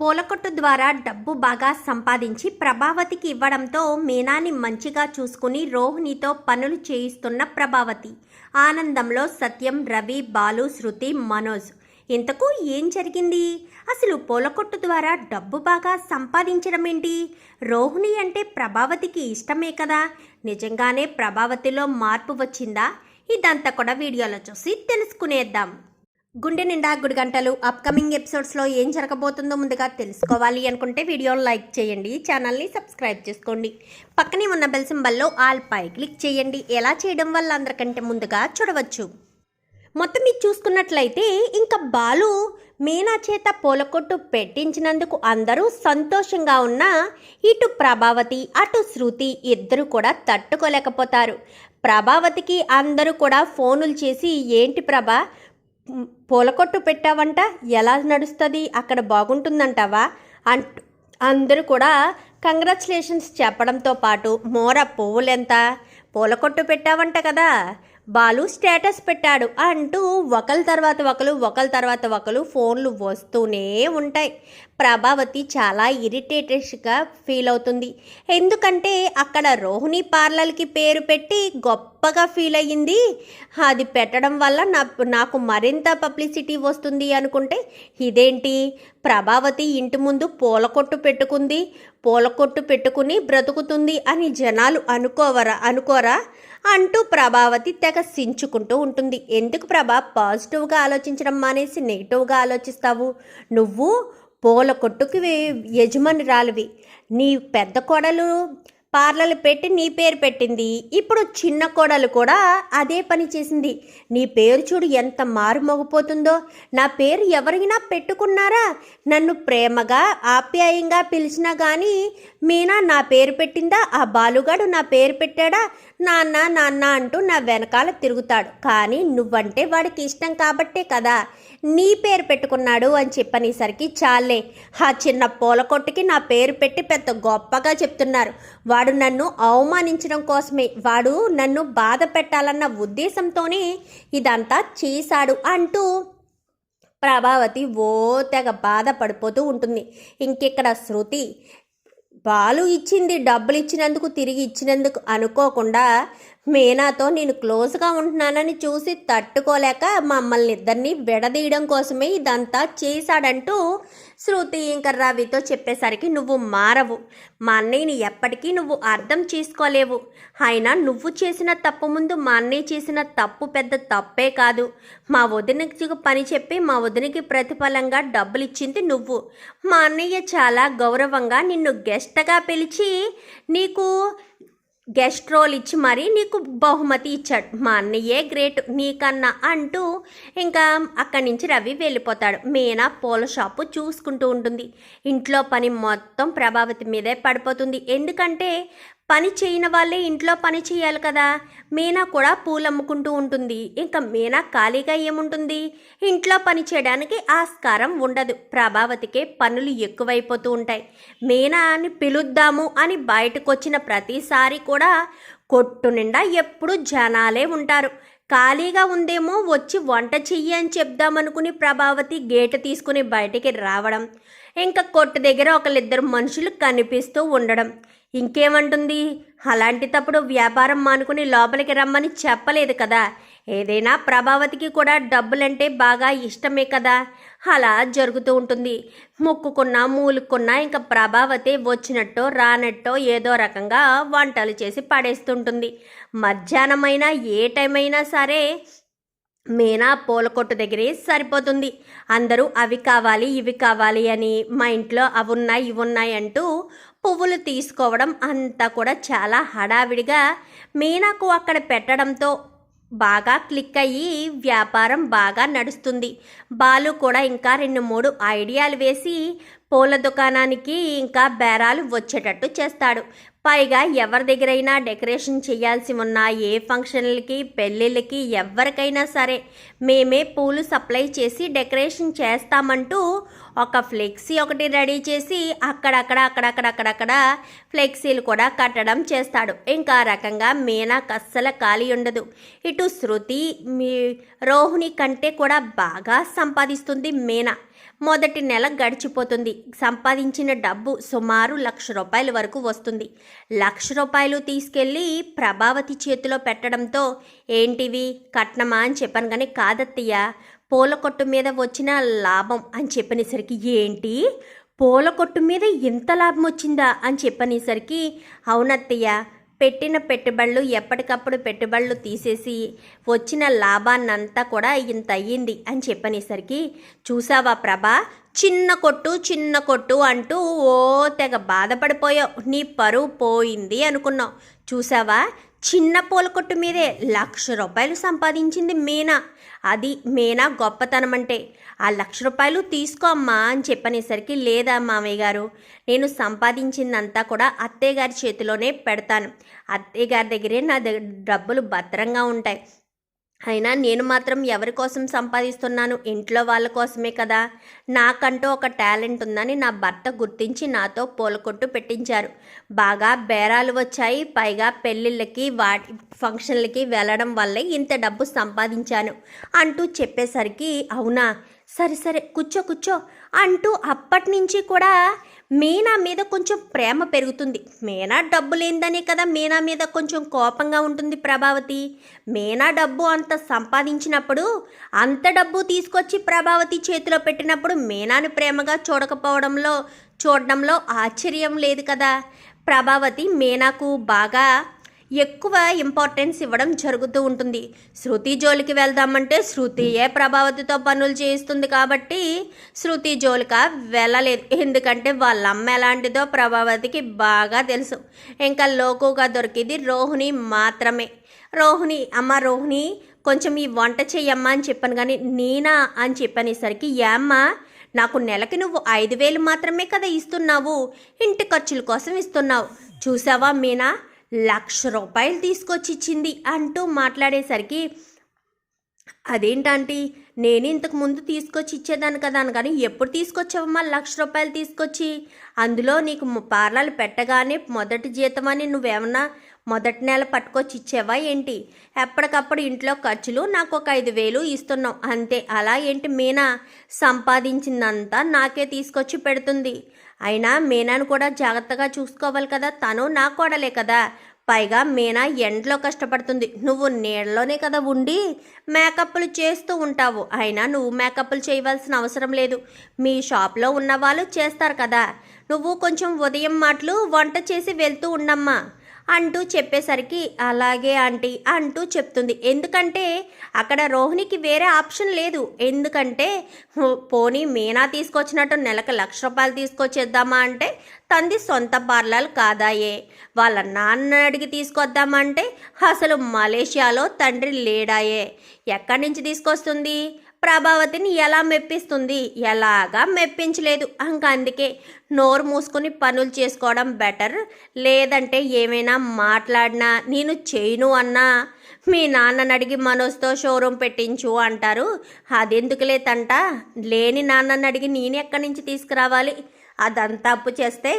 పూలకొట్టు ద్వారా డబ్బు బాగా సంపాదించి ప్రభావతికి ఇవ్వడంతో మీనాని మంచిగా చూసుకుని రోహిణితో పనులు చేయిస్తున్న ప్రభావతి. ఆనందంలో సత్యం రవి బాలు శృతి మనోజ్. ఇంతకు ఏం జరిగింది? అసలు పూలకొట్టు ద్వారా డబ్బు బాగా సంపాదించడం ఏంటి? రోహిణి అంటే ప్రభావతికి ఇష్టమే కదా? నిజంగానే ప్రభావతిలో మార్పు వచ్చిందా? ఇదంతా కూడా వీడియోలో చూసి తెలుసుకునేద్దాం. గుండె నిండా గుడి గంటలు అప్కమింగ్ ఎపిసోడ్స్లో ఏం జరగబోతుందో ముందుగా తెలుసుకోవాలి అనుకుంటే వీడియోని లైక్ చేయండి ఛానల్ని సబ్స్క్రైబ్ చేసుకోండి. పక్కనే ఉన్న బెల్ సింబల్లో ఆల్ పై క్లిక్ చేయండి. ఎలా చేయడం వల్ల అందరికంటే ముందుగా చూడవచ్చు. మొత్తం మీరు చూసుకున్నట్లయితే ఇంకా బాలు మీనా చేత పూలకొట్టు పెట్టించినందుకు అందరూ సంతోషంగా ఉన్న ఇటు ప్రభావతి అటు శృతి ఇద్దరు కూడా తట్టుకోలేకపోతారు. ప్రభావతికి అందరూ కూడా ఫోనులు చేసి ఏంటి ప్రభా పూలకొట్టు పెట్టావంట? ఎలా నడుస్తుంది? అక్కడ బాగుంటుందంటావా? అంటూ అందరూ కూడా కంగ్రాచులేషన్స్ చెప్పడంతో పాటు మోర పువ్వులెంత? పూలకొట్టు పెట్టావంట కదా. బాలు స్టేటస్ పెట్టాడు అంటూ ఒకరి తర్వాత ఒకరు ఒకరి తర్వాత ఒకరు ఫోన్లు వస్తూనే ఉంటాయి. ప్రభావతి చాలా ఇరిటేటెడ్గా ఫీల్ అవుతుంది. ఎందుకంటే అక్కడ రోహిణి పార్లర్కి పేరు పెట్టి గొప్పగా ఫీల్ అయ్యింది. అది పెట్టడం వల్ల నా నాకు మరింత పబ్లిసిటీ వస్తుంది అనుకుంటే ఇదేంటి? ప్రభావతి ఇంటి ముందు పూల కొట్టు పెట్టుకుంది. పూల కొట్టు పెట్టుకుని బ్రతుకుతుంది అని జనాలు అనుకోవరా అనుకోరా? అంటూ ప్రభావతి తెగ సించుకుంటూ ఉంటుంది. ఎందుకు ప్రభా? పాజిటివ్గా ఆలోచించడం మానేసి నెగిటివ్గా ఆలోచిస్తావు? నువ్వు పూల కొట్టుకి యజమాని యజమానురాలివి. నీ పెద్ద కోడలు పార్లర్లు పెట్టి నీ పేరు పెట్టింది. ఇప్పుడు చిన్న కోడలు కూడా అదే పని చేసింది. నీ పేరు చూడు ఎంత మారుమోగిపోతుందో. నా పేరు ఎవరైనా పెట్టుకున్నారా? నన్ను ప్రేమగా ఆప్యాయంగా పిలిచినా కానీ మీనా నా పేరు పెట్టిందా? ఆ బాలుగాడు నా పేరు పెట్టాడా? నాన్న నాన్న అంటూ నా వెనకాల తిరుగుతాడు. కానీ నువ్వంటే వాడికి ఇష్టం కాబట్టే కదా. నీ పేరు పెట్టుకున్నాడు అని చెప్పనేసరికి చాలే. ఆ చిన్న పూల కొట్టుకి నా పేరు పెట్టి పెద్ద గొప్పగా చెప్తున్నారు. వాడు నన్ను అవమానించడం కోసమే. వాడు నన్ను బాధ పెట్టాలన్న ఉద్దేశంతోనే ఇదంతా చేశాడు అంటూ ప్రభావతి ఓ తెగ బాధపడిపోతూ ఉంటుంది. ఇంకెక్కడ శృతి? బాలు ఇచ్చింది డబ్బులు ఇచ్చినందుకు తిరిగి ఇచ్చినందుకు అనుకోకుండా మీనాతో నేను క్లోజ్గా ఉంటున్నానని చూసి తట్టుకోలేక మమ్మల్ని ఇద్దరిని విడదీయడం కోసమే ఇదంతా చేశాడంటూ శృతి ఇంకా రవితో చెప్పేసరికి నువ్వు మారవు. మా అన్నయ్యని ఎప్పటికీ నువ్వు అర్థం చేసుకోలేవు. అయినా నువ్వు చేసిన తప్పు ముందు మా అన్నయ్య చేసిన తప్పు పెద్ద తప్పే కాదు. మా వదినకి పని చెప్పి మా వదినకి ప్రతిఫలంగా డబ్బులు ఇచ్చింది నువ్వు. మా అన్నయ్య చాలా గౌరవంగా నిన్ను గెస్ట్గా పిలిచి నీకు గెస్ట్ రోల్ ఇచ్చి మరీ నీకు బహుమతి ఇచ్చాడు. మా అన్నయ్యే గ్రేట్ నీకన్నా అంటూ ఇంకా అక్కడి నుంచి రవి వెళ్ళిపోతాడు. మీనా పూల షాపు చూసుకుంటూ ఉంటుంది. ఇంట్లో పని మొత్తం ప్రభావతి మీదే పడిపోతుంది. ఎందుకంటే పని చేయని వాళ్ళే ఇంట్లో పని చేయాలి కదా. మీనా కూడా పూలు అమ్ముకుంటూ ఉంటుంది. ఇంకా మీనా ఖాళీగా ఏముంటుంది? ఇంట్లో పని చేయడానికి ఆస్కారం ఉండదు. ప్రభావతికే పనులు ఎక్కువైపోతూ ఉంటాయి. మీనా అని పిలుద్దాము అని బయటకు వచ్చిన ప్రతిసారి కూడా కొట్టు నిండా ఎప్పుడు జనాలే ఉంటారు. ఖాళీగా ఉందేమో వచ్చి వంట చెయ్యి అని చెప్దామనుకుని ప్రభావతి గేటు తీసుకుని బయటికి రావడం. ఇంకా కొట్టు దగ్గర ఒకళ్ళిద్దరు మనుషులు కనిపిస్తూ ఉండడం. ఇంకేమంటుంది? అలాంటి తప్పుడు వ్యాపారం మానుకుని లోపలికి రమ్మని చెప్పలేదు కదా. ఏదైనా ప్రభావతికి కూడా డబ్బులంటే బాగా ఇష్టమే కదా. అలా జరుగుతూ ఉంటుంది. ముక్కుకున్నా మూలుకున్నా ఇంకా ప్రభావతి వచ్చినట్టో రానట్టో ఏదో రకంగా వంటలు చేసి పడేస్తుంటుంది. మధ్యాహ్నమైనా ఏ టైం అయినా సరే మీనా పూల కొట్టు దగ్గరే సరిపోతుంది. అందరూ అవి కావాలి ఇవి కావాలి అని మా ఇంట్లో అవి ఉన్నాయి ఇవి ఉన్నాయి అంటూ పువ్వులు తీసుకోవడం అంతా కూడా చాలా హడావిడిగా మీనాకు అక్కడ పెట్టడంతో బాగా క్లిక్ అయ్యి వ్యాపారం బాగా నడుస్తుంది. బాలు కూడా ఇంకా రెండు మూడు ఐడియాలు వేసి పూల దుకాణానికి ఇంకా బేరాలు వచ్చేటట్టు చేస్తాడు. పైగా ఎవరి దగ్గరైనా డెకరేషన్ చేయాల్సి ఉన్నా ఏ ఫంక్షన్లకి పెళ్ళిళ్ళకి ఎవరికైనా సరే మేమే పూలు సప్లై చేసి డెకరేషన్ చేస్తామంటూ ఒక ఫ్లెక్సీ ఒకటి రెడీ చేసి అక్కడక్కడ అక్కడక్కడక్కడక్కడ ఫ్లెక్సీలు కూడా కట్టడం చేస్తాడు. ఇంకా రకంగా మీనాకు అస్సలు ఖాళీ ఉండదు. ఇటు శృతి మీ రోహిణి కంటే కూడా బాగా సంపాదిస్తుంది మీనా. మొదటి నెల గడిచిపోతుంది. సంపాదించిన డబ్బు సుమారు లక్ష రూపాయల వరకు వస్తుంది. లక్ష రూపాయలు తీసుకెళ్ళి ప్రభావతి చేతిలో పెట్టడంతో ఏంటివి? కట్నమా? అని చెప్పాను కానీ కాదత్తయ్య పూల కొట్టు మీద వచ్చిన లాభం అని చెప్పనేసరికి ఏంటి? పూల కొట్టు మీద ఇంత లాభం వచ్చిందా? అని చెప్పనేసరికి అవునత్తయ్య పెట్టిన పెట్టుబడులు ఎప్పటికప్పుడు పెట్టుబడులు తీసేసి వచ్చిన లాభాన్నంతా కూడా ఇంత అయ్యింది అని చెప్పనేసరికి చూసావా ప్రభా? చిన్న కొట్టు చిన్న కొట్టు అంటూ ఓ తెగ బాధపడిపోయావు. నీ పరువు పోయింది అనుకున్నావు. చూసావా? చిన్న పూల కొట్టు మీదే లక్ష రూపాయలు సంపాదించింది మీనా. అది మీనా గొప్పతనం అంటే ఆ లక్ష రూపాయలు తీసుకో అమ్మా అని చెప్పనేసరికి లేదా మామయ్య గారు నేను సంపాదించిందంతా కూడా అత్తయ్య గారి చేతిలోనే పెడతాను. అత్తయ్య గారి దగ్గరే నా దగ్గర డబ్బులు భద్రంగా ఉంటాయి. అయినా నేను మాత్రం ఎవరి కోసం సంపాదిస్తున్నాను? ఇంట్లో వాళ్ళ కోసమే కదా. నాకంటూ ఒక టాలెంట్ ఉందని నా భర్త గుర్తించి నాతో పూలకొట్టు పెట్టించారు. బాగా బేరాలు వచ్చాయి. పైగా పెళ్ళిళ్ళకి వాటి ఫంక్షన్లకి వెళ్ళడం వల్లే ఇంత డబ్బు సంపాదించాను అంటూ చెప్పేసరికి అవునా? సరే సరే కూర్చో కూర్చో అంటూ అప్పటి నుంచి కూడా మీనా మీద కొంచెం ప్రేమ పెరుగుతుంది. మీనా డబ్బు లేనిదనే కదా మీనా మీద కొంచెం కోపంగా ఉంటుంది ప్రభావతి. మీనా డబ్బు అంత సంపాదించినప్పుడు అంత డబ్బు తీసుకొచ్చి ప్రభావతి చేతిలో పెట్టినప్పుడు మీనాను ప్రేమగా చూడకపోవడంలో చూడడంలో ఆశ్చర్యం లేదు కదా. ప్రభావతి మీనాకు బాగా ఎక్కువ ఇంపార్టెన్స్ ఇవ్వడం జరుగుతూ ఉంటుంది. శృతి జోలికి వెళ్దామంటే శృతియే ప్రభావతితో పనులు చేయిస్తుంది కాబట్టి శృతి జోలిక వెళ్ళలేదు. ఎందుకంటే వాళ్ళ అమ్మ ఎలాంటిదో ప్రభావతికి బాగా తెలుసు. ఇంకా లోకుగా దొరికింది రోహిణి మాత్రమే. రోహిణి అమ్మ రోహిణి కొంచెం ఈ వంట చెయ్యమ్మా అని చెప్పాను కానీ నేనా అని చెప్పనేసరికి ఏమ్మా నాకు నెలకి నువ్వు ఐదు వేలు మాత్రమే కదా ఇస్తున్నావు. ఇంటి ఖర్చుల కోసం ఇస్తున్నావు. చూసావా మీనా? లక్ష రూపాయలు తీసుకొచ్చి ఇచ్చింది అంటూ మాట్లాడేసరికి అదేంటంటీ? నేను ఇంతకు ముందు తీసుకొచ్చి ఇచ్చేదాన్ని కదా అని. కానీ ఎప్పుడు తీసుకొచ్చావమ్మా లక్ష రూపాయలు తీసుకొచ్చి? అందులో నీకు ము- పార్లర్లు పెట్టగానే మొదటి జీతం అని నువ్వేమన్నా మొదటి నెల పట్టుకొచ్చి ఇచ్చావా ఏంటి? ఎప్పటికప్పుడు ఇంట్లో ఖర్చులు నాకు ఒక ఐదు వేలు ఇస్తున్నావు. అంతే. అలా ఏంటి మీనా? సంపాదించిందంతా నాకే తీసుకొచ్చి పెడుతుంది. అయినా మీనాను కూడా జాగ్రత్తగా చూసుకోవాలి కదా తను నా కోడలే కదా. పైగా మీనా ఎండలో కష్టపడుతుంది. నువ్వు నీళ్ళలోనే కదా ఉండి మేకప్లు చేస్తూ ఉంటావు. అయినా నువ్వు మేకప్లు చేయవలసిన అవసరం లేదు. మీ షాప్లో ఉన్న వాళ్ళు చేస్తారు కదా. నువ్వు కొంచెం ఉదయం మాటలు వంట చేసి వెళ్తూ ఉండమ్మా. అంటూ చెప్పేసరికి అలాగే ఆంటీ అంటూ చెప్తుంది. ఎందుకంటే అక్కడ రోహిణికి వేరే ఆప్షన్ లేదు. ఎందుకంటే పోనీ మీనా తీసుకొచ్చినట్టు నెలకు లక్ష రూపాయలు తీసుకొచ్చేద్దామా అంటే తంది సొంత పార్లర్ కాదాయే. వాళ్ళ నాన్న అడిగి తీసుకొద్దామంటే అసలు మలేషియాలో తండ్రి లేడాయే. ఎక్కడి నుంచి తీసుకొస్తుంది? ప్రభావతిని ఎలా మెప్పిస్తుంది? ఎలాగా మెప్పించలేదు. ఇంకా అందుకే నోరు మూసుకొని పనులు చేసుకోవడం బెటర్. లేదంటే ఏమైనా మాట్లాడినా నేను చేయను అన్నా మీ నాన్నని అడిగి మనోజ్తో షోరూమ్ పెట్టించు అంటారు. అదెందుకులే తంట లేని నాన్నని అడిగి నేను ఎక్కడి నుంచి తీసుకురావాలి? అదంతా అప్పు చేస్తే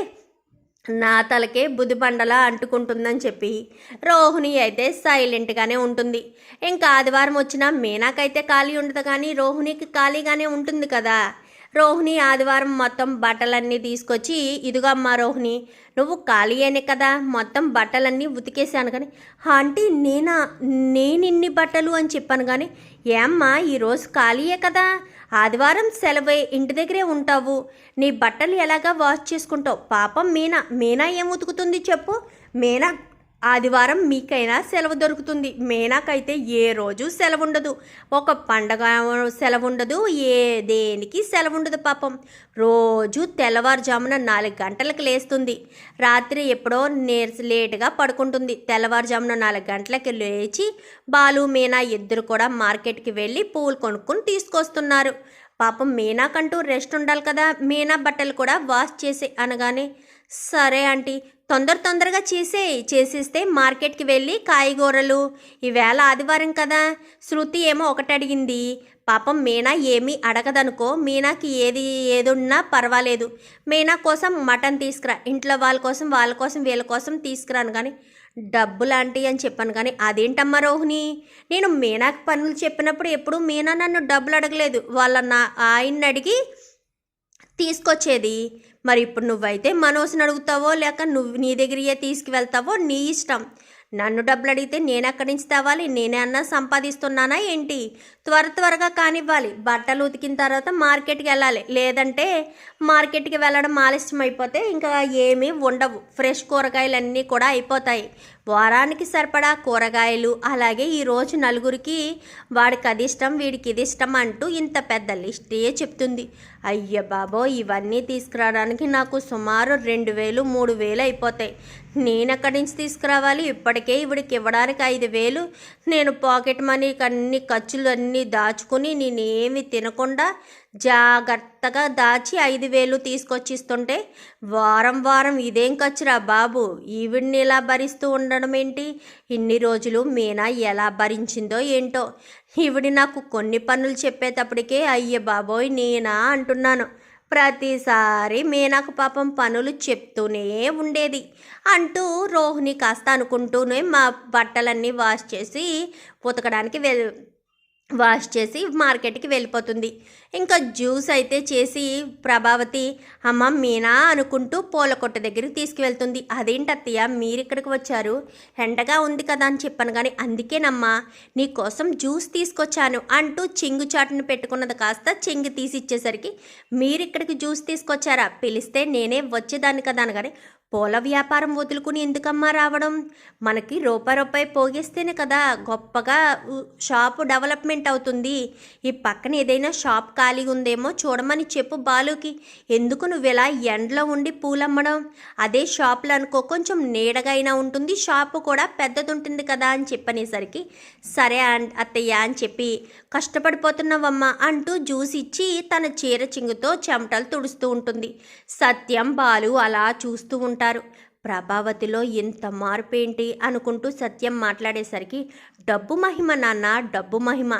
నా తలకే బుదిబండలా అంటుకుంటుందని చెప్పి రోహిణి అయితే సైలెంట్గానే ఉంటుంది. ఇంకా ఆదివారం వచ్చినా మీనాకైతే ఖాళీ ఉండదు కానీ రోహిణికి ఖాళీగానే ఉంటుంది కదా. రోహిణి ఆదివారం మొత్తం బట్టలన్నీ తీసుకొచ్చి ఇదిగో అమ్మా రోహిణి నువ్వు ఖాళీ అయినా కదా మొత్తం బట్టలన్నీ ఉతికేసాను కానీ ఆంటీ నేనా నేను బట్టలు అని చెప్పాను కానీ ఏమ్మా ఈరోజు ఖాళీయే కదా ఆదివారం సెలవే ఇంటి దగ్గరే ఉంటావు. నీ బట్టలు ఎలాగా వాష్ చేసుకుంటావు? పాపం మీనా మీనా ఏం ఉతుకుతుంది చెప్పు? మీనా ఆదివారం మీకైనా సెలవు దొరుకుతుంది. మీనాకైతే ఏ రోజు సెలవు ఉండదు ఒక పండగ సెలవు ఉండదు ఏ దేనికి సెలవు ఉండదు పాపం. రోజు తెల్లవారుజామున నాలుగు గంటలకు లేస్తుంది. రాత్రి ఎప్పుడో నేర్స్ లేటుగా పడుకుంటుంది. తెల్లవారుజామున నాలుగు గంటలకు లేచి బాలు మీనా ఇద్దరు కూడా మార్కెట్కి వెళ్ళి పూలు కొనుక్కొని తీసుకొస్తున్నారు. పాపం మీనాకంటూ రెస్ట్ ఉండాలి కదా. మీనా బట్టలు కూడా వాష్ చేసి అనగానే సరే ఆంటీ తొందర తొందరగా చేసేయి చేసేస్తే మార్కెట్కి వెళ్ళి కాయగూరలు. ఈవేళ ఆదివారం కదా. శృతి ఏమో ఒకటి అడిగింది. పాపం మీనా ఏమీ అడగదనుకో మీనాకి ఏది ఏదున్నా పర్వాలేదు. మీనా కోసం మటన్ తీసుకురా. ఇంట్లో వాళ్ళ కోసం వాళ్ళ కోసం వీళ్ళ కోసం తీసుకురాను కానీ డబ్బు లాంటివి అని చెప్పాను కానీ అదేంటమ్మా రోహిణి? నేను మీనాకి పనులు చెప్పినప్పుడు ఎప్పుడు మీనా నన్ను డబ్బులు అడగలేదు. వాళ్ళ నా ఆయన్ని అడిగి తీసుకొచ్చేది. మరి ఇప్పుడు నువ్వైతే మనోజ్ని అడుగుతావో లేక నువ్వు నీ దగ్గరియే తీసుకువెళ్తావో నీ ఇష్టం. నన్ను డబ్బులు అడిగితే నేను ఎక్కడి నుంచి తేవాలి? నేనే అన్నా సంపాదిస్తున్నానా ఏంటి? త్వర త్వరగా కానివ్వాలి. బట్టలు ఉతికిన తర్వాత మార్కెట్కి వెళ్ళాలి. లేదంటే మార్కెట్కి వెళ్ళడం ఆలస్యం అయిపోతే ఇంకా ఏమీ ఉండవు. ఫ్రెష్ కూరగాయలు అన్నీ కూడా అయిపోతాయి. వారానికి సరిపడా కూరగాయలు అలాగే ఈరోజు నలుగురికి వాడికి అది ఇష్టం వీడికి ఇది ఇష్టం అంటూ ఇంత పెద్ద లిస్టే చెప్తుంది. అయ్య బాబో ఇవన్నీ తీసుకురావడానికి నాకు సుమారు రెండు వేలు మూడు వేలు అయిపోతాయి. నేను ఎక్కడి నుంచి తీసుకురావాలి? ఇప్పటికే ఇవిడికి ఇవ్వడానికి ఐదు వేలు. నేను పాకెట్ మనీకి అన్ని ఖర్చులు అన్నీ దాచుకుని నేనేమి తినకుండా జాగ్రత్తగా దాచి ఐదు వేలు తీసుకొచ్చి ఇస్తుంటే వారం వారం ఇదేం ఖర్చురా బాబు? ఈవిడ్ని ఇలా భరిస్తూ ఉండడం ఏంటి? ఇన్ని రోజులు మీనా ఎలా భరించిందో ఏంటో? ఈవిడి నాకు కొన్ని పనులు చెప్పేటప్పటికే అయ్య బాబోయ్ నేనా అంటున్నాను. ప్రతిసారి మీనాకు పాపం పనులు చెప్తూనే ఉండేది. అంటూ రోహిణి కాస్త అనుకుంటూనే మా బట్టలన్నీ వాష్ చేసి ఉతకడానికి వె వాష్ చేసి మార్కెట్కి వెళ్ళిపోతుంది. ఇంకా జ్యూస్ అయితే చేసి ప్రభావతి అమ్మ మీనా అనుకుంటూ పూల కొట్ట దగ్గరికి తీసుకువెళ్తుంది. అదేంటి అత్తయ్య మీరు ఇక్కడికి వచ్చారు? ఎండగా ఉంది కదా అని చెప్పాను. కానీ అందుకేనమ్మా నీకోసం జ్యూస్ తీసుకొచ్చాను అంటూ చెంగు చాటును పెట్టుకున్నది కాస్త చెంగు తీసి ఇచ్చేసరికి మీరు ఇక్కడికి జ్యూస్ తీసుకొచ్చారా? పిలిస్తే నేనే వచ్చేదాన్ని కదా అనగానే పూల వ్యాపారం వదులుకుని ఎందుకమ్మా రావడం? మనకి రూపాయి రూపాయి పోగేస్తేనే కదా గొప్పగా షాపు డెవలప్మెంట్ అవుతుంది. ఈ పక్కన ఏదైనా షాప్ ఖాళీగా ఉందేమో చూడమని చెప్పు బాలుకి. ఎందుకు నువ్వు ఇలా ఎండలో ఉండి పూలమ్మడం? అదే షాప్లో అనుకో కొంచెం నీడగా అయినా ఉంటుంది షాపు కూడా పెద్దది ఉంటుంది కదా అని చెప్పనేసరికి సరే అత్తయ్య అని చెప్పి కష్టపడిపోతున్నావమ్మా అంటూ జ్యూస్ ఇచ్చి తన చీర చింగుతో చెమటలు తుడుస్తూ ఉంటుంది. సత్యం బాలు అలా చూస్తూ ఉంటారు ప్రభావతిలో ఇంత మార్పు ఏంటి అనుకుంటూ సత్యం మాట్లాడేసరికి డబ్బు మహిమ నాన్న డబ్బు మహిమ.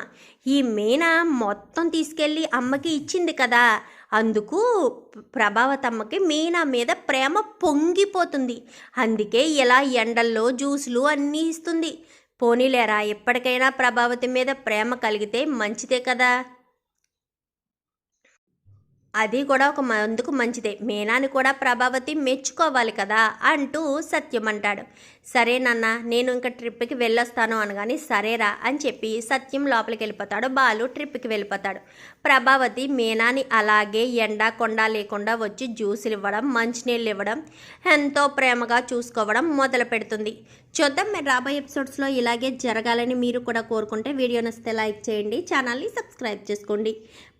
ఈ మీన మొత్తం తీసుకెళ్ళి అమ్మకి ఇచ్చింది కదా. అందుకు ప్రభావతమ్మకి మీనా మీద ప్రేమ పొంగిపోతుంది. అందుకే ఇలా ఎండల్లో జ్యూసులు అన్నీ ఇస్తుంది. పోనీలేరా ఎప్పటికైనా ప్రభావతి మీద ప్రేమ కలిగితే మంచిదే కదా. అది కూడా ఒక మందుకు మంచిదే. మీనాని కూడా ప్రభావతి మెచ్చుకోవాలి కదా అంటూ సత్యం అంటాడు. సరే నాన్న నేను ఇంకా ట్రిప్కి వెళ్ళొస్తాను అనగాని సరేరా అని చెప్పి సత్యం లోపలికి వెళ్ళిపోతాడు. బాలు ట్రిప్కి వెళ్ళిపోతాడు. ప్రభావతి మీనాని అలాగే ఎండా కొండ లేకుండా వచ్చి జ్యూసులు ఇవ్వడం మంచినీళ్ళు ఇవ్వడం ఎంతో ప్రేమగా చూసుకోవడం మొదలు పెడుతుంది. చూద్దాం మీరు రాబోయే ఎపిసోడ్స్లో ఇలాగే జరగాలని మీరు కూడా కోరుకుంటే వీడియో నచ్చితే లైక్ చేయండి ఛానల్ని సబ్స్క్రైబ్ చేసుకోండి.